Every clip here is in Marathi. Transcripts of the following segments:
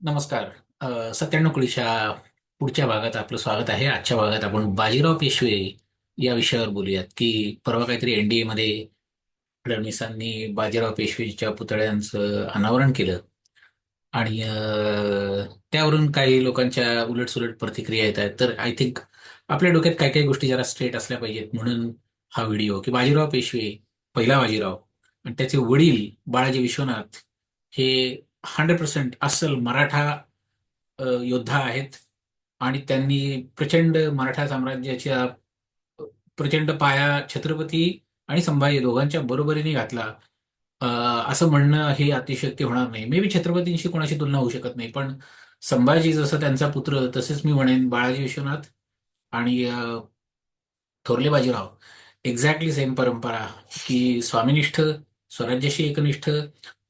नमस्कार. सत्त्याण्णव कुळीच्या पुढच्या भागात आपलं स्वागत आहे. आजच्या भागात आपण बाजीराव पेशवे या विषयावर बोलूयात की परवा काहीतरी एनडीए मध्ये फडणवीसांनी बाजीराव पेशवेच्या पुतळ्यांचं अनावरण केलं. आणि त्यावरून काही लोकांच्या उलटसुलट प्रतिक्रिया येत आहेत. तर आय थिंक आपल्या डोक्यात काही काही गोष्टी जरा स्ट्रेट असल्या पाहिजेत म्हणून हा व्हिडिओ की बाजीराव पेशवे पहिला बाजीराव आणि त्याचे वडील बाळाजी विश्वनाथ हे हंड्रेड पर्सेंट अस्सल मराठा योद्धा आहेत. आणि त्यांनी प्रचंड मराठा साम्राज्याच्या प्रचंड पाया छत्रपती आणि संभाजी दोघांच्या बरोबरीने घातला. असं म्हणणं हे अतिशयोक्ती होणार नाही. मे बी छत्रपतींशी कोणाशी तुलना होऊ शकत नाही पण संभाजी जसं त्यांचा पुत्र तसेच मी म्हणेन बाळाजी विश्वनाथ आणि थोरले बाजीराव. एक्झॅक्टली सेम परंपरा की स्वामीनिष्ठ स्वराज्याशी एकनिष्ठ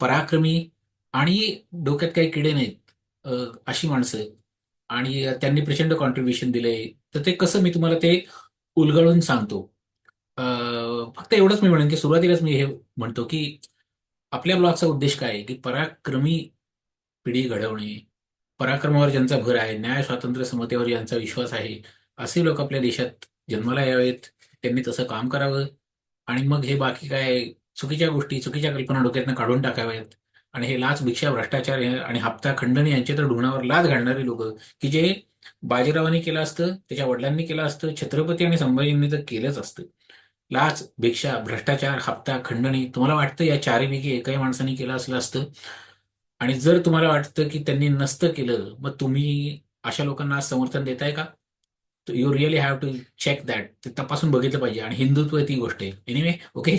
पराक्रमी आणि डोक्यात काही किडे नाहीत अशी माणसं आणि त्यांनी प्रचंड कॉन्ट्रीब्युशन दिलंय तर ते कसं मी तुम्हाला ते उलगडून सांगतो. फक्त एवढंच मी म्हणेन की सुरुवातीलाच मी हे म्हणतो की आपल्या ब्लॉगचा उद्देश काय आहे की पराक्रमी पिढी घडवणे पराक्रमावर ज्यांचा भर आहे न्याय स्वातंत्र्य समतेवर ज्यांचा विश्वास आहे असे लोक आपल्या देशात जन्माला यावेत त्यांनी तसं काम करावं. आणि मग हे बाकी काय चुकीच्या गोष्टी चुकीच्या कल्पना डोक्यातनं काढून टाकाव्यात. आणि हे लाच भिक्षा भ्रष्टाचार आणि हप्ता खंडणी यांच्या तर ढुणावर लाच घालणारे लोक. की जे बाजीरावांनी केलं असतं त्याच्या वडिलांनी केलं असतं छत्रपती आणि संभाजींनी तर केलंच असतं. लाच भिक्षा भ्रष्टाचार हप्ता खंडणी तुम्हाला वाटतं या चारीपैकी एकाही माणसाने केलं असलं असतं? आणि जर तुम्हाला वाटतं की त्यांनी नसतं केलं मग तुम्ही अशा लोकांना समर्थन देताय का? You really have to check that ते तपासून बघितलं पाहिजे. आणि हिंदुत्व ती गोष्ट आहे. Anyway okay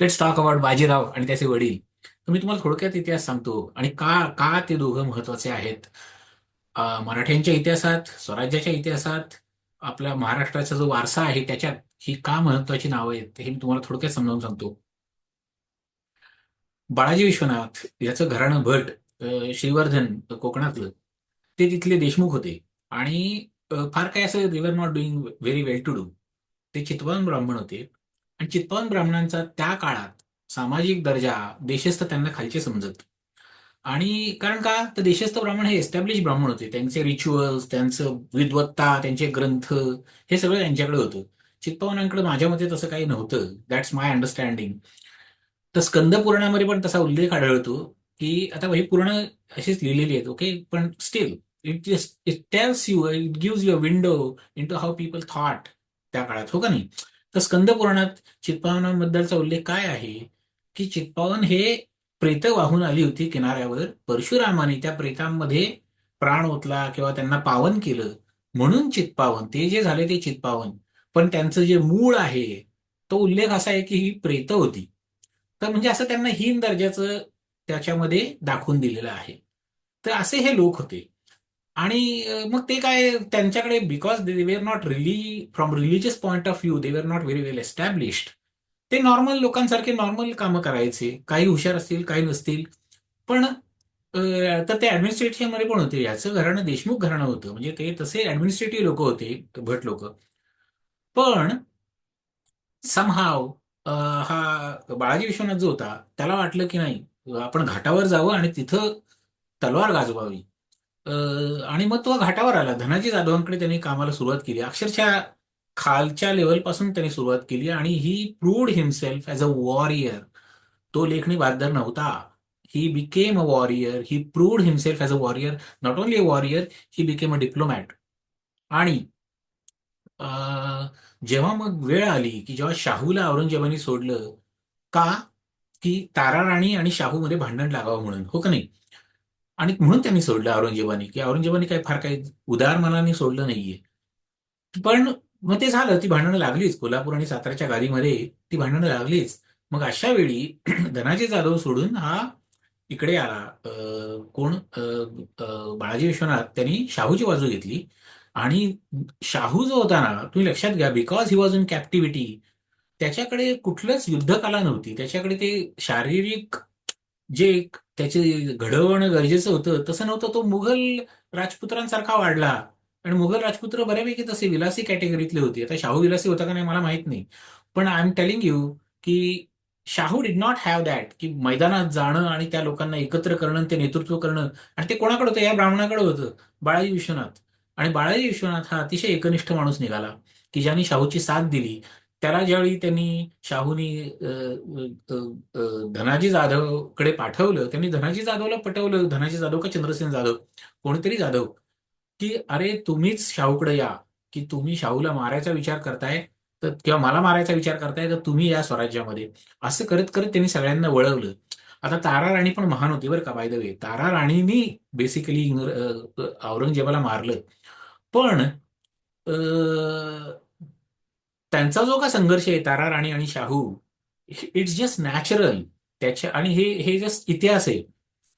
let's talk about Bajirao आणि त्याचे वडील. मी तुम्हाला थोडक्यात इतिहास सांगतो. आणि का का ते दोघं महत्त्वाचे आहेत? मराठ्यांच्या इतिहासात स्वराज्याच्या इतिहासात आपल्या महाराष्ट्राचा जो वारसा आहे त्याच्यात ही का महत्वाची नावं आहेत हे मी तुम्हाला थोडक्यात समजावून सांगतो. बाळाजी विश्वनाथ याचं घराणं भट श्रीवर्धन कोकणातलं ते तिथले देशमुख होते. आणि फार काही असं they they were not doing very well to do ते चितवन ब्राह्मण होते. आणि चितवन ब्राह्मणांचा त्या काळात सामाजिक दर्जा देशस्थ त्यांना खालचे समजत. आणि कारण का? तर देशस्थ ब्राह्मण हे एस्टॅब्लिश ब्राह्मण होते. त्यांचे रिच्युअल्स त्यांचं विद्वत्ता त्यांचे ग्रंथ हे सगळं त्यांच्याकडे होतं. चित्पावनांकडे माझ्या मते तसं काही नव्हतं. दॅट्स माय अंडरस्टँडिंग तर स्कंद पुराणामध्ये पण तसा उल्लेख आढळतो की आता ही पुराणं अशीच लिहिलेली आहेत ओके पण still it it tells you it gives your window into how people thought त्या काळात हो का नाही? तर स्कंद पुराणात चित्पावनांबद्दलचा उल्लेख काय आहे? की चित्पावन हे प्रेत वाहून आली होती किनाऱ्यावर. परशुरामाने त्या प्रेतांमध्ये प्राण ओतला किंवा त्यांना पावन केलं. म्हणून चित्पावन ते जे झाले ते चित्पावन. पण त्यांचं जे मूळ आहे तो उल्लेख असा आहे की ही प्रेत होती. तर म्हणजे असं त्यांना हीन दर्जाचं त्याच्यामध्ये दाखवून दिलेलं आहे. तर असे हे लोक होते. आणि मग ते काय त्यांच्याकडे because they were not really from religious point of view they were not very well established ते नॉर्मल लोकांसारखे नॉर्मल कामं करायचे. काही हुशार असतील काही नसतील. पण तर ते ऍडमिनिस्ट्रेटिव्ह पण होते. याचं घराणं देशमुख घराणं होतं. म्हणजे ते तसे ऍडमिनिस्ट्रेटिव्ह लोक होते भट लोक. पण समहाव हा बाळाजी विश्वनाथ जो होता त्याला वाटलं की नाही आपण घाटावर जावं आणि तिथं तलवार गाजवावी. आणि मग तो घाटावर आला. धनाजी जाधवांकडे त्यांनी कामाला सुरुवात केली. अक्षरशः खालच्या लेवलपासून त्यांनी सुरुवात केली आणि he proved himself as a warrior तो लेखणी बहादर नव्हता. He became a warrior he proved himself as a warrior not only a warrior he became a diplomat आणि जेव्हा मग वेळ आली की जेव्हा शाहूला औरंगजेबाने सोडलं का? की तारा राणी आणि शाहूमध्ये भांडण लागावं म्हणून हो का नाही? आणि म्हणून त्यांनी सोडलं औरंगजेबाने की औरंगजेबाने काही फार काही उदार मनाने सोडलं नाहीये. पण मग ते झालं ती भांडणं लागलीच. कोल्हापूर आणि साताराच्या गादीमध्ये ती भांडणं लागलीच. मग अशा वेळी धनाजी जाधव सोडून हा इकडे आला. कोण? बाळाजी विश्वनाथ. त्यांनी शाहूची बाजू घेतली. आणि शाहू जो होता ना तुम्ही लक्षात घ्या because he was in captivity त्याच्याकडे कुठलंच युद्धकला नव्हती. त्याच्याकडे ते शारीरिक जे त्याचे घडवणं गरजेचं होतं तसं नव्हतं तो मुघल राजपुत्रांसारखा वाढला. आणि मुघल राजपुत्र बऱ्यापैकी तसे विलासी कॅटेगरीतले होते. आता शाहू विलासी होता का नाही मला माहीत नाही. पण आय एम टेलिंग यू की Shahu did not have that की मैदानात जाणं आणि त्या लोकांना एकत्र करणं ते नेतृत्व करणं आणि ते कोणाकडे होतं? या ब्राह्मणाकडे होतं. बाळाजी विश्वनाथ. आणि बाळाजी विश्वनाथ हा अतिशय एकनिष्ठ माणूस निघाला की ज्यांनी शाहूची साथ दिली. त्याला ज्यावेळी त्यांनी शाहूनी धनाजी जाधवकडे धनाजी जाधवकडे पाठवलं त्यांनी धनाजी जाधवला पटवलं. धनाजी जाधव का चंद्रसेन जाधव? कोणीतरी जाधव. की अरे तुम्हीच शाहूकडे या की तुम्ही शाहूला मारायचा विचार करताय तर किंवा मला मारायचा विचार करताय तर तुम्ही या स्वराज्यामध्ये. असं करत करत त्यांनी सगळ्यांना वळवलं. आता तारा राणी पण महान होती बरं का बाय द वे तारा राणीनी बेसिकली औरंगजेबाला मारलं. पण अ, त्यांचा जो का संघर्ष आहे तारा राणी आणि शाहू इट्स जस्ट नॅचरल त्याच्या आणि हे हे जस्ट इतिहास आहे.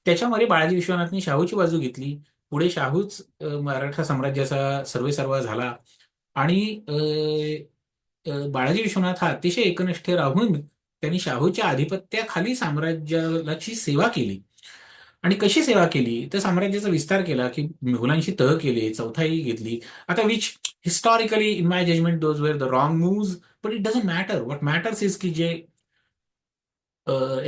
त्याच्यामध्ये बाळाजी विश्वनाथनी शाहूची बाजू घेतली. पुढे शाहूच मराठा साम्राज्याचा सर्वेसर्वा झाला. आणि बाळाजी विश्वनाथ हा अतिशय एकनिष्ठ राहून त्यांनी शाहूच्या आधिपत्याखाली साम्राज्याची सेवा केली. आणि कशी सेवा केली? तर साम्राज्याचा विस्तार केला की मुघलांशी तह केले चौथाई घेतली. आता which historically in my judgement those were the wrong moves but it doesn't matter what matters is की जे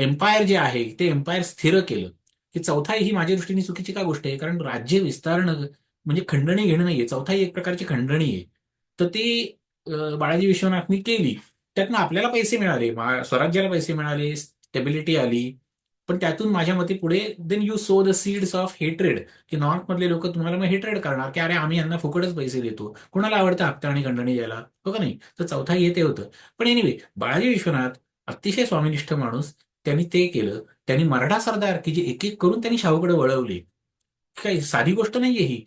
एम्पायर जे आहे ते एम्पायर स्थिर केलं. की चौथाई ही माझ्या दृष्टीने चुकीची का गोष्ट आहे? कारण राज्य विस्तारणं म्हणजे खंडणी घेणं नाहीये चौथाई एक प्रकारची खंडणी आहे. तर ती बाळाजी विश्वनाथनी केली. त्यातनं आपल्याला पैसे मिळाले. स्वराज्याला पैसे मिळाले स्टेबिलिटी आली. पण त्यातून माझ्या मते पुढे then you sow the seeds of hatred की नॉर्थ मधले लोक तुम्हाला मग हेट्रेड करणार. की अरे आम्ही यांना फुकटच पैसे देतो. कुणाला आवडतं हप्ता आणि खंडणी द्यायला? हो का नाही? तर चौथाई येते होतं. पण एनिवे बाळाजी विश्वनाथ अतिशय स्वामिनिष्ठ माणूस. त्यांनी ते केलं. त्यांनी मराठा सरदार की जे एक एक करून त्यांनी शाहूकडे वळवले. काही साधी गोष्ट नाहीये ही.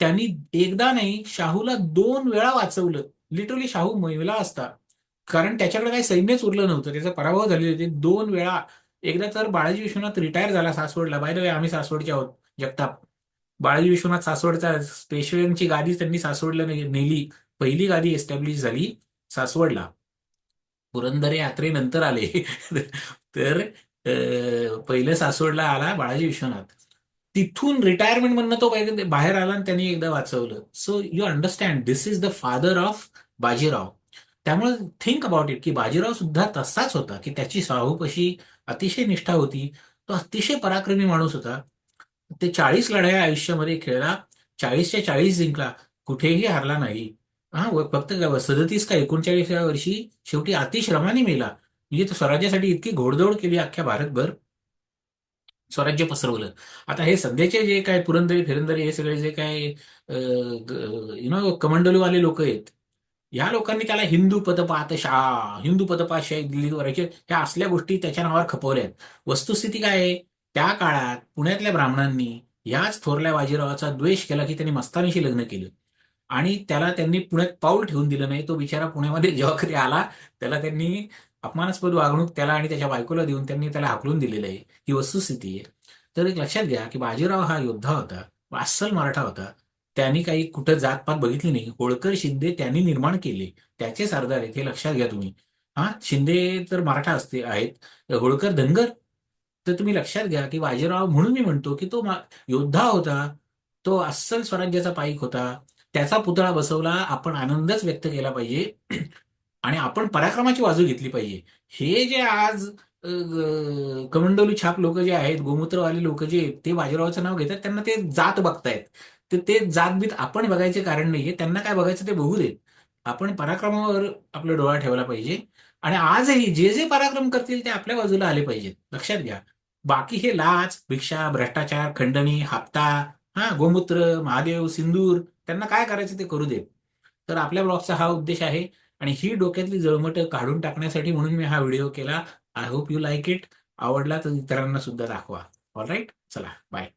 त्यांनी एकदा नाही शाहूला दोन वेळा वाचवलं. लिटरली शाहू महिला असता कारण त्याच्याकडे काही सैन्यच उरलं नव्हतं. त्याचा पराभव झालेले होते. दोन वेळा. एकदा तर बाळाजी विश्वनाथ रिटायर झाला सासवडला. बाय द वे आम्ही सासवडचे आहोत जगताप. बाळाजी विश्वनाथ सासवडचा पेशव्यांची गादी त्यांनी सासवडला नेली. पहिली गादी एस्टॅब्लिश झाली सासवडला. पुरंदर यात्रेनंतर आले. तर पहिलं सासवडला आला बाळाजी विश्वनाथ. तिथून रिटायरमेंट म्हणणं तो बाहेर बाहेर आला आणि त्यांनी एकदा वाचवलं. So you understand this is the father of Bajirao. त्यामुळे थिंक अबाउट इट की बाजीराव सुद्धा तसाच होता की त्याची शाहूपाशी अतिशय निष्ठा होती. तो अतिशय पराक्रमी माणूस होता. ते चाळीस लढाया आयुष्यामध्ये खेळला. चाळीसच्या चाळीस जिंकला. कुठेही हारला नाही. हा व- फक्त सदतीस का एकोणचाळीसव्या वर्षी शेवटी अतिश्रमाने मेला. म्हणजे तो स्वराज्यासाठी इतकी घोडदौड केली अख्ख्या भारतभर. स्वराज्य पसरवलं. आता हे सध्याचे जे काय पुरंदरी फिरंदरी हे सगळे जे काय यु नो कमंडलूवाले लोक आहेत ह्या लोकांनी त्याला हिंदू पदपातशाह हिंदू पदपातशाही दिल्ली करायचे ह्या असल्या गोष्टी त्याच्या नावावर खपवल्या आहेत वस्तुस्थिती काय आहे? त्या काळात पुण्यातल्या ब्राह्मणांनी याच थोरल्या बाजीरावाचा द्वेष केला की त्यांनी मस्तानीशी लग्न केलं. आणि त्याला त्यांनी पुण्यात पाऊल ठेवून दिलं नाही. तो बिचारा पुण्यामध्ये जेव्हा कधी आला त्याला त्यांनी अपमानास्पद वागणूक त्याला आणि त्याच्या बायकोला देऊन त्यांनी त्याला हाकलून दिलेलं आहे. ही वस्तुस्थिती आहे. तर एक लक्षात घ्या की बाजीराव हा योद्धा होता अस्सल मराठा होता. त्यांनी काही कुठं जातपात बघितली नाही. होळकर शिंदे त्यांनी निर्माण केले. त्याचे सरदार आहेत हे लक्षात घ्या तुम्ही. हा शिंदे तर मराठा असते आहेत. होळकर धनगर? तर तुम्ही लक्षात घ्या की बाजीराव म्हणून मी म्हणतो की तो योद्धा होता. तो अस्सल स्वराज्याचा पाईक होता. त्याचा पुतळा बसवला आपण आनंदच व्यक्त केला पाहिजे. आणि आपण पराक्रमाची बाजू घेतली पाहिजे. हे जे आज कमंडोली छाप लोक जे आहेत गोमूत्रवाले लोक जे ते बाजीरावाचं नाव घेतात त्यांना ते जात बघतायत. तर ते जातबीत आपण बघायचे कारण नाहीये. त्यांना काय बघायचं ते बघू देत. आपण पराक्रमावर आपला डोळा ठेवला पाहिजे. आणि आजही जे जे पराक्रम करतील ते आपल्या बाजूला आले पाहिजेत. लक्षात घ्या. बाकी हे लाच भिक्षा भ्रष्टाचार खंडणी हप्ता हा गोमूत्र महादेव सिंदूर त्यांना काय करायचं ते करू देत तर आपल्या ब्लॉगचा हा उद्देश आहे आणि ही डोक्यातली जळमट काढून टाकण्यासाठी म्हणून मी हा व्हिडिओ केला. I hope you like it आवडला तर इतरांना सुद्धा दाखवा. ऑल राईट चला बाय